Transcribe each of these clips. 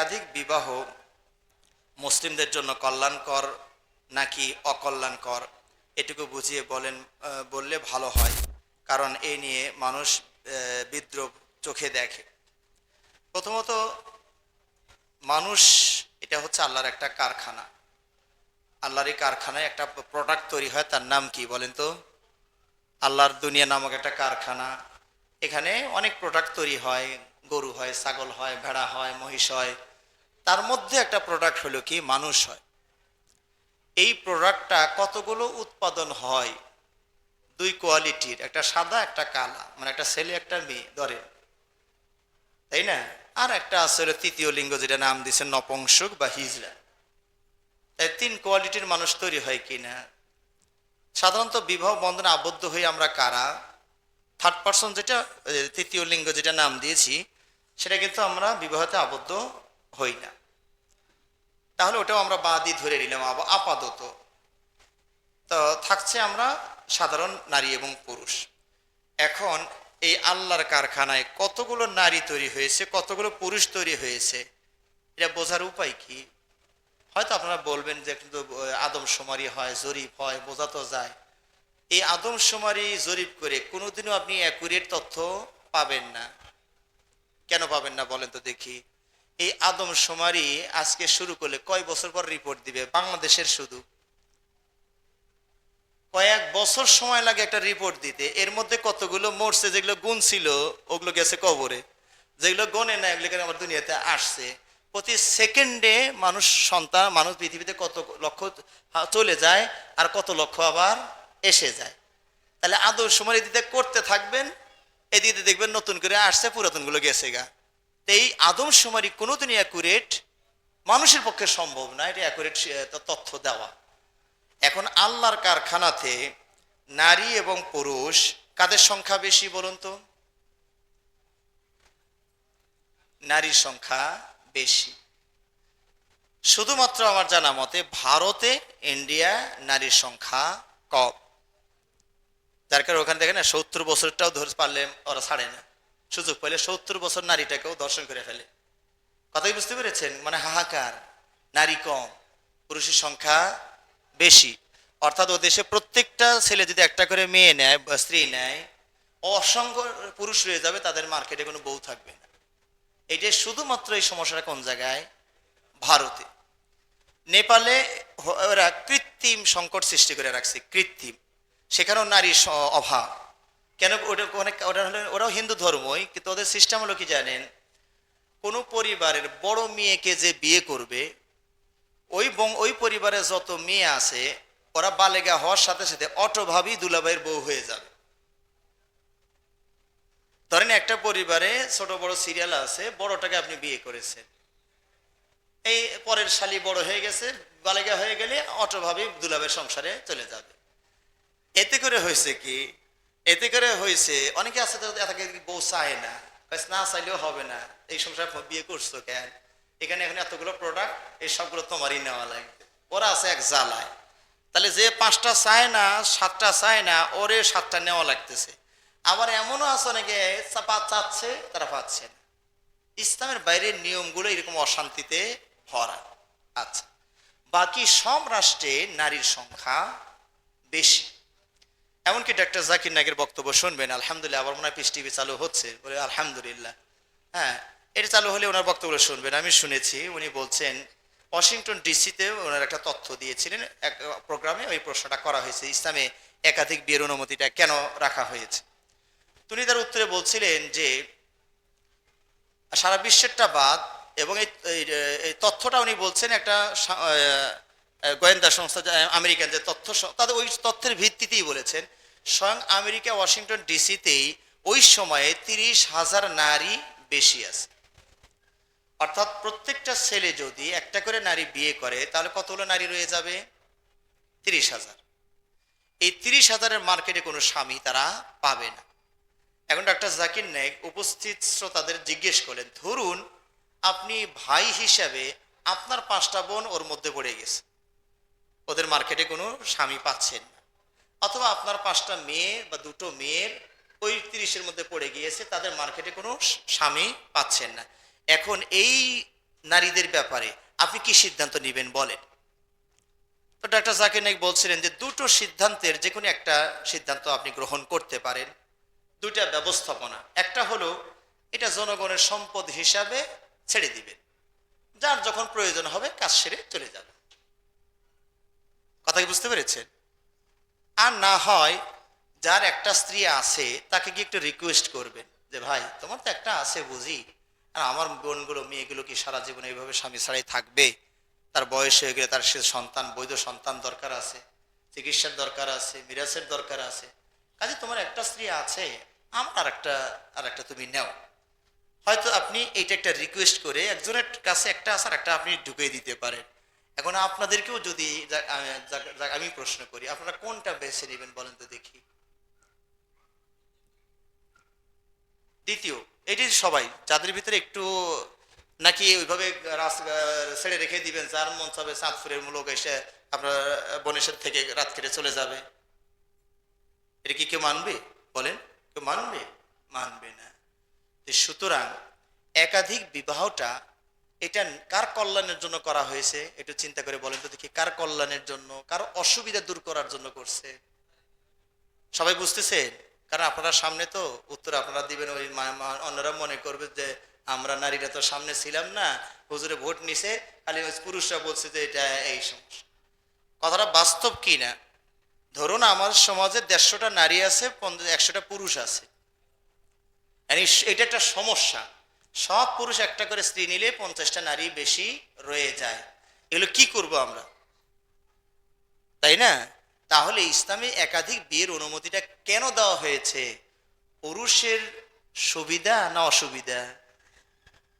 একাধিক বিবাহ মুসলিমদের জন্য কল্যাণকর নাকি অকল্যাণকর, এটুকু বুঝিয়ে বলেন বললে ভালো হয়, কারণ এই নিয়ে মানুষ বিদ্রোহ চোখে দেখে। প্রথমত, মানুষ, এটা হচ্ছে আল্লাহর একটা কারখানা। আল্লাহর এই কারখানায় একটা প্রোডাক্ট তৈরি হয়, তার নাম কি বলেন তো? আল্লাহর দুনিয়া নামক একটা কারখানা। এখানে অনেক প্রোডাক্ট তৈরি হয়, গরু হয়, ছাগল হয়, ভেড়া হয়, মহিষ হয়। তার মধ্যে একটা প্রোডাক্ট হলো কি? মানুষ হয়। এই প্রোডাক্টটা কতগুলো উৎপাদন হয়? দুই কোয়ালিটির একটা সাদা, একটা কালা। মানে একটা ছেলে, একটা মেয়ে, ধরে। তাই না? আর একটা আসলে তৃতীয় লিঙ্গ, যেটা নাম দিচ্ছে নপংসক বা হিজড়া। তাই তিন কোয়ালিটির মানুষ তৈরি হয় কিনা সাধারণত বিবাহ বন্ধনে আবদ্ধ হয়ে আমরা কারা? থার্ড পার্সন যেটা তৃতীয় লিঙ্গ যেটা নাম দিয়েছি, সেটা কিন্তু আমরা বিবাহতে আবদ্ধ হই না। তাহলে ওটাও আমরা বাদই ধরে নিলাম আপাতত। তো থাকছে আমরা সাধারণ নারী এবং পুরুষ। এখন এই আল্লাহর কারখানায় কতগুলো নারী তৈরি হয়েছে, কতগুলো পুরুষ তৈরি হয়েছে, এটা বোঝার উপায় কি? হয়তো আপনারা বলবেন যে কিন্তু আদমশুমারি হয়, জরিপ হয়, বোঝা তো যায়। এই আদমশুমারি জরিপ করে কোনোদিনও আপনি অ্যাকুরেট তথ্য পাবেন না। কেন পাবেন না বলেন তো দেখি। এই আদমশুমারি আজকে শুরু করলে কয় বছর পর রিপোর্ট দিবে? বাংলাদেশের শুধু। কয়েক বছর সময় লাগে একটা রিপোর্ট দিতে। এর মধ্যে কতগুলো মরছে, যেগুলো গুণ ছিল ওগুলো গেছে কবরে। যেগুলো গনে না এগুলো আমার দুনিয়াতে আসছে। প্রতি সেকেন্ডে মানুষ সন্তান, মানুষ পৃথিবীতে কত লক্ষ চলে যায় আর কত লক্ষ আবার এসে যায়। তাহলে আদর সময় দিতে করতে থাকবেন, এদিকে দেখবেন নতুন করে আসছে, পুরাতনগুলো গেছে গা। এই আদম সুমারি কোনোদিনই অ্যাকুরেট মানুষের পক্ষে সম্ভব না, এটা অ্যাকুরেট তথ্য দেওয়া। এখন আল্লাহর কারখানাতে নারী এবং পুরুষ কাদের সংখ্যা বেশি বলুন তো? নারীর সংখ্যা বেশি। শুধুমাত্র আমার জানা মতে ভারতে ইন্ডিয়া নারীর সংখ্যা কম। যার কারণে ওখানে দেখেন না, সত্তর বছরটাও ধরে পারলে ওরা ছাড়ে না। সুযোগ পেলে সত্তর বছর নারীটাকেও দর্শন করে ফেলে। কথাই বুঝতে পেরেছেন? মানে হাহাকার, নারী কম, পুরুষের সংখ্যা বেশি। অর্থাৎ ও দেশে প্রত্যেকটা ছেলে যদি একটা করে মেয়ে নেয় বা স্ত্রী নেয়, অসংখ্য পুরুষ রয়ে যাবে, তাদের মার্কেটে কোনো বউ থাকবে না। এটা শুধুমাত্র এই সমস্যাটা কোন জায়গায়? ভারতে। নেপালে ওরা কৃত্রিম সংকট সৃষ্টি করে রাখছে, কৃত্রিম। সেখানেও নারীর অভাব। কেন ওটা অনেক, ওটা হলো, ওরাও হিন্দু ধর্মই, কিন্তু ওদের সিস্টেম হলো কি জানেন? কোনো পরিবারের বড় মেয়েকে যে বিয়ে করবে, ওই ওই পরিবারে যত মেয়ে আছে, ওরা বালেগা হওয়ার সাথে সাথে অটোভাবেই দুলাভাইয়ের বউ হয়ে যাবে। ধরেন একটা পরিবারে ছোট বড় সিরিয়াল আছে, বড়টাকে আপনি বিয়ে করেছেন। এই পরের শালি বড় হয়ে গেছে, বালেগা হয়ে গেলে অটোভাবেই দুলাভের সংসারে চলে যাবে। এতে করে হয়েছে কি এতে করে হয়েছে, অনেকে আছে তো এটাকে বউ চায় না না চাইলেও হবে না, এই সংসার বিয়ে করছ কেন? এখানে এখন এতগুলো প্রোডাক্ট এই সবগুলো তোমারই নেওয়া লাগবে। ওরা আছে এক জ্বালায়। তাহলে যে পাঁচটা চায় না, সাতটা চায় না, ওরে সাতটা নেওয়া লাগতেছে। আবার এমনও আছে অনেকে চাপা চাচ্ছে, তারা পাচ্ছে না। ইসলামের বাইরের নিয়মগুলো এরকম অশান্তিতে ভরা। আচ্ছা বাকি সব রাষ্ট্রে নারীর সংখ্যা বেশি। এমনকি ডক্টর জাকির নাগের বক্তব্য শুনবেন, আলহামদুলিল্লাহ আবার মনে হয় পিস টিভি চালু হচ্ছে। বলে, আলহামদুলিল্লাহ। হ্যাঁ এটা চালু হলে ওনার বক্তব্য শুনবেন। আমি শুনেছি উনি বলছেন, ওয়াশিংটন ডিসিতে ওনার একটা তথ্য দিয়েছিলেন এক প্রোগ্রামে, ওই প্রশ্নটা করা হয়েছে, ইসলামে একাধিক বিয়ের অনুমতিটা কেন রাখা হয়েছে? তিনি তার উত্তরে বলছিলেন যে, সারা বিশ্বেরটা বাদ, এবং এই তথ্যটা উনি বলছেন একটা গোয়েন্দা সংস্থা আমেরিকান যে তথ্য, তাদের ওই তথ্যের ভিত্তিতেই বলেছেন স্বয়ং আমেরিকা, ওয়াশিংটন ডিসিতেই ওই সময়ে তিরিশ হাজার নারী বেশি আছে। অর্থাৎ প্রত্যেকটা ছেলে যদি একটা করে নারী বিয়ে করে, তাহলে কতগুলো নারী রয়ে যাবে? তিরিশ হাজার। এই তিরিশ হাজারের মার্কেটে কোনো স্বামী তারা পাবে না। এখন ডাক্তার জাকির নাইক উপস্থিত শ্রোতাদের জিজ্ঞেস করলেন, ধরুন আপনি ভাই হিসাবে আপনার পাঁচটা বোন ওর মধ্যে পড়ে গেছে। ওদের মার্কেটে কোনো স্বামী পাচ্ছেন অথবা আপনার পাঁচটা মেয়ে বা দুটো মেয়ের ওই তিরিশের মধ্যে পড়ে গিয়েছে, তাদের মার্কেটে কোনো স্বামী পাচ্ছেন না। এখন এই নারীদের ব্যাপারে আপনি কি সিদ্ধান্ত নেবেন বলেন? তো ডাক্তার জাকির নাইক বলছিলেন যে দুটো সিদ্ধান্তের যে কোনো একটা সিদ্ধান্ত আপনি গ্রহণ করতে পারেন। দুটা ব্যবস্থাপনা। একটা হলো এটা জনগণের সম্পদ হিসাবে ছেড়ে দিবেন। যার যখন প্রয়োজন হবে কাজ সেরে চলে যাবে। কথা কি বুঝতে পেরেছেন? আর না হয় যার একটা স্ত্রী আছে, তাকে কি একটু রিকোয়েস্ট করবেন যে, ভাই, তোমার তো একটা আছে বুঝি? আর আমার বোনগুলো, মেয়েগুলো কি সারা জীবন এইভাবে স্বামী ছাড়াই থাকবে? তার বয়স হয়ে গেলে তার সে সন্তান, বৈধ সন্তান দরকার আছে, চিকিৎসার দরকার আছে মিরাসের দরকার আছে। কাজে তোমার একটা স্ত্রী আছে, আমার আর একটা আর একটা তুমি নেও। হয়তো আপনি এইটা একটা রিকোয়েস্ট করে একজনের কাছে একটা আসার একটা আপনি ঢুকিয়ে দিতে পারেন। এখন আপনাদেরকেও যদি আমি প্রশ্ন করি, আপনারা কোনটা বেছে নেবেন বলেন তো দেখি। দ্বিতীয়, এটি সবাই, যাদের ভিতরে একটু নাকি ওইভাবে ছেড়ে রেখে দিবেন, যার মন চাবে চাঁদপুরের মূলক এসে আপনার বনেশ্বর থেকে রাত কেটে চলে যাবে। এটা কি কেউ মানবে? বলেন, কেউ মানবে? মানবে না। সুতরাং একাধিক বিবাহটা এটা কার কল্যাণের জন্য করা হয়েছে? একটু চিন্তা করে বলেন তো দেখি, কার কল্যাণের জন্য, কার অসুবিধা দূর করার জন্য করছে? সবাই বুঝতেছেন কারণ আপনারা সামনে তো উত্তর আপনারা দিবেন, ওই অন্যরা মনে করবে যে আমরা নারীরা তো সামনে ছিলাম না, হুজুরে ভোট নিছে, খালি পুরুষরা বলছে যে এটা এই সমস্যা। কথাটা বাস্তব কি না? ধরুন আমার সমাজে দেড়শোটা নারী আছে একশোটা পুরুষ আছে। এটা একটা সমস্যা। সব পুরুষ একটা করে স্ত্রী নিলে পঞ্চাশটা নারী বেশি রয়ে যায়। এগুলো কি করব আমরা? তাই না? তাহলে ইসলামে একাধিক বিয়ের অনুমতিটা কেন দেওয়া হয়েছে? পুরুষের সুবিধা না অসুবিধা?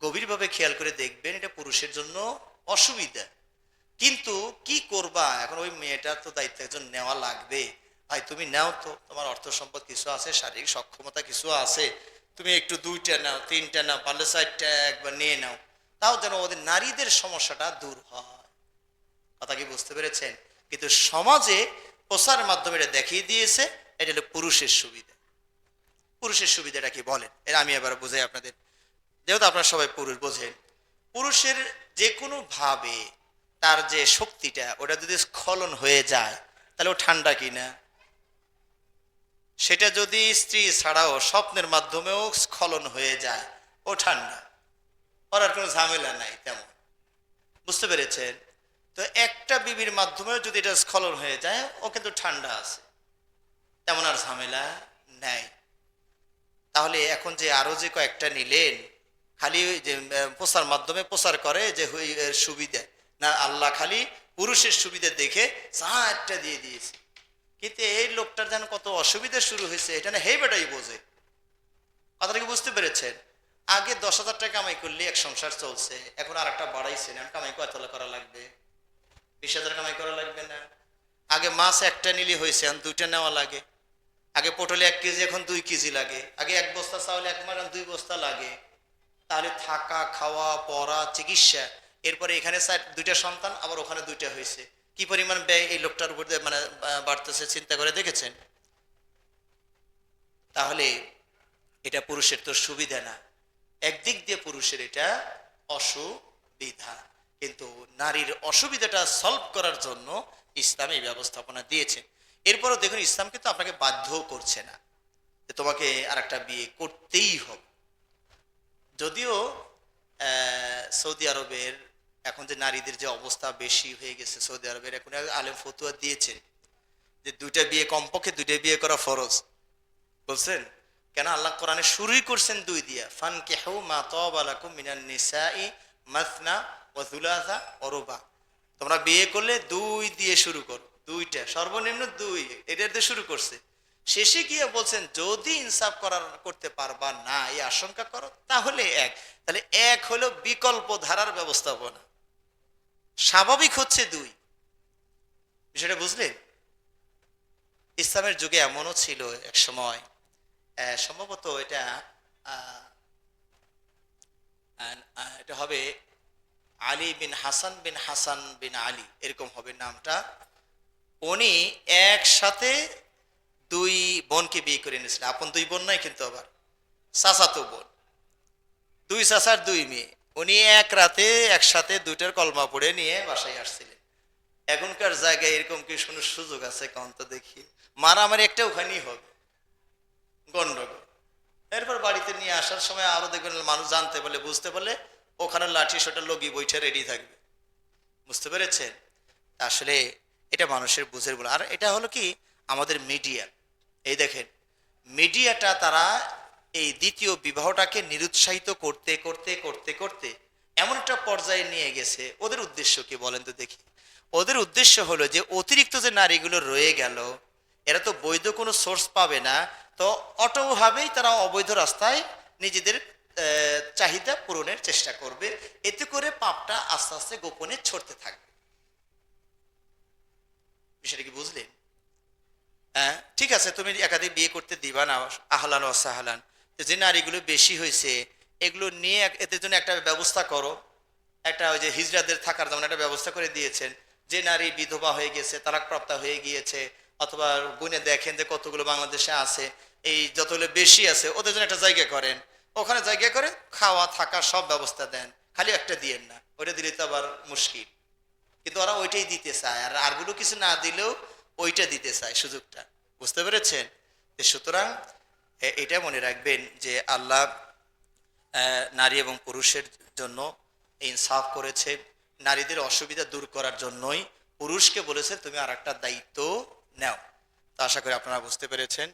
গভীরভাবে খেয়াল করে দেখবেন, এটা পুরুষের জন্য অসুবিধা। কিন্তু কি করবা? এখন ওই মেয়েটা তো দায়িত্ব একজন নেওয়া লাগবে। ভাই, তুমি নাও তো। তোমার অর্থ সম্পদ কিছু আছে, শারীরিক সক্ষমতা কিছু আছে। তুমি একটু দুইটা নাও, তিনটা নাও, পারলে চারটা একবার নিয়ে নাও। তাও যেন ওদের নারীদের সমস্যাটা দূর হয়। কথা কি বুঝতে পেরেছেন? কিন্তু সমাজে প্রচার মাধ্যমে এটা দেখিয়ে দিয়েছে, এটা হলো পুরুষের সুবিধা। পুরুষের সুবিধাটা কি বলেন? এটা আমি এবার বুঝাই আপনাদের। যেহেতু আপনারা সবাই পুরুষ, বোঝেন। পুরুষের যে কোনো ভাবে তার যে শক্তিটা, ওটা যদি স্খলন হয়ে যায়, তাহলে ও ঠান্ডা কিনা? সেটা যদি স্ত্রী ছাড়াও স্বপ্নের মাধ্যমেও স্খলন হয়ে যায়, ও ঠান্ডা। ওর কোনো ঝামেলা নাই, তেমন। বুঝতে পেরেছেন? তো একটা বিবির মাধ্যমেও যদি এটা স্খলন হয়ে যায়, ও কিন্তু ঠান্ডা আছে। তেমন আর ঝামেলা নেই। তাহলে এখন যে আরও যে কয়েকটা নিলেন, খালি যে প্রচার মাধ্যমে প্রচার করে যে সুবিধা। না, আল্লাহ খালি পুরুষের সুবিধা দেখে চারটা দিয়ে দিয়েছে। কিন্তু এই লোকটার যেন কত অসুবিধা শুরু হয়েছে, এটা না বেটাই বোঝে। কথাটা কি বুঝতে পেরেছেন? আগে দশ হাজার টাকা কামাই করলে এক সংসার চলছে, এখন আর একটা বাড়াইছেন এখন কামাই কত করা লাগবে? বিশ হাজার কামাই করা লাগবে না। আগে মাছ একটা নিলে হয়েছে, এখন দুইটা নেওয়া লাগে। আগে পটলে এক কেজি, এখন দুই কেজি লাগে। আগে এক বস্তা চাউলে, এক মাস দুই বস্তা লাগে। তাহলে থাকা, খাওয়া, পড়া, চিকিৎসা, এরপরে এখানে দুইটা সন্তান, আবার ওখানে দুইটা হয়েছে। কি পরিমাণ ব্যয় এই লোকটার উপর মানে বাড়তেছে, চিন্তা করে দেখেছেন? তাহলে এটা পুরুষের তো সুবিধা না। একদিক দিয়ে পুরুষের এটা অসুবিধা। কিন্তু নারীর অসুবিধাটা সলভ করার জন্য ইসলাম এই ব্যবস্থাপনা দিয়েছে। এরপরও দেখুন, ইসলাম কিন্তু আপনাকে বাধ্যও করছে না যে তোমাকে আর একটা বিয়ে করতেই হবে। যদিও সৌদি আরবের এখন যে নারীদের যে অবস্থা বেশি হয়ে গেছে, সৌদি আরবের এখন আলেম ফতুয়া দিয়েছেন যে দুইটা বিয়ে কমপক্ষে দুইটা বিয়ে করা ফরজ। বলছেন, কেন আল্লাহ কোরআনে শুরুই করছেন দুই দিয়া? ফান কেহু মা তবালাকুম মিনান মাসনা ও জুলাসা অরুবা তোমরা বিয়ে করলে দুই দিয়ে শুরু করো, দুইটা, সর্বনিম্ন দুই, এটার দিয়ে শুরু করছে। শেষে গিয়ে বলছেন, যদি ইনসাফ করার, করতে পারবা না, এই আশঙ্কা করো, তাহলে এক। তাহলে এক হলো বিকল্প ধারার ব্যবস্থাপনা। স্বাভাবিক হচ্ছে দুই। বিষয়টা বুঝলেন? ইসলামের যুগে এমনও ছিল এক সময় সম্ভবত এটা এটা হবে আলী বিন হাসান বিন হাসান বিন আলী, এরকম হবে নামটা। উনি একসাথে দুই বোনকে বিয়ে করে নিয়েছিলেন আপন দুই বোন নাই কিন্তু আবার। চাচাতো বোন। দুই চাচার দুই মেয়ে। উনি এক রাতে একসাথে দুইটার কলমা পড়ে নিয়ে বাসায় আসছিলেন। এখনকার জায়গায় এরকম কি কোনো সুযোগ আছে? কম তো দেখি। মারামারি একটা ওখানেই হবে। গন্ডগোল। এরপর বাড়িতে নিয়ে আসার সময় আরও দেখবেন মানুষ জানতে বলে, বুঝতে বলে, ওখানে লাঠি সোটা লগি বইটা রেডি থাকবে। বুঝতে পেরেছেন? আসলে এটা মানুষের বুঝের বলে আর এটা হলো কি? আমাদের মিডিয়া এই দেখেন মিডিয়াটা তারা এই দ্বিতীয় বিবাহটাকে নিরুৎসাহিত করতে করতে করতে করতে এমন একটা পর্যায়ে নিয়ে গেছে। ওদের উদ্দেশ্য কি বলেন তো দেখি? ওদের উদ্দেশ্য হলো যে অতিরিক্ত যে নারীগুলো রয়ে গেল এরা তো বৈধ কোনো সোর্স পাবে না। তো অটোভাবেই তারা অবৈধ রাস্তায় নিজেদের চাহিদা পূরণের চেষ্টা করবে। এতে করে পাপটা আস্তে আস্তে গোপনে ছড়তে থাকবে। বিষয়টা কি বুঝলেন হ্যাঁ ঠিক আছে, তুমি একাধিক বিয়ে করতে দিবা না, আহলান ও সাহালান। যে নারীগুলো বেশি হয়েছে, এগুলো নিয়ে এদের জন্য একটা ব্যবস্থা করো। একটা ওই যে হিজড়াদের থাকার যেমন একটা ব্যবস্থা করে দিয়েছেন। যে নারী বিধবা হয়ে গেছে, তালাকপ্রাপ্ত হয়ে গিয়েছে অথবা গুনে দেখেন যে কতগুলো বাংলাদেশে আছে, এই যতগুলো বেশি আছে, ওদের জন্য একটা জায়গা করেন। ওখানে জায়গা করে খাওয়া, থাকা সব ব্যবস্থা দেন। খালি একটা দিয়েন না, ওইটা দিলে তো আবার মুশকিল। কিন্তু ওরা ওইটাই দিতে চায়, আর আরগুলো কিছু না দিলেও ওইটা দিতে চায় সুযোগটা। বুঝতে পেরেছেন? সুতরাং এটা মনে রাখবেন যে আল্লাহ নারী এবং পুরুষের জন্য ইনসাফ করেছে। নারীদের অসুবিধা দূর করার জন্যই পুরুষকে বলেছে, তুমি আর একটা দায়িত্ব নাও। আশা করি আপনারা বুঝতে পেরেছেন।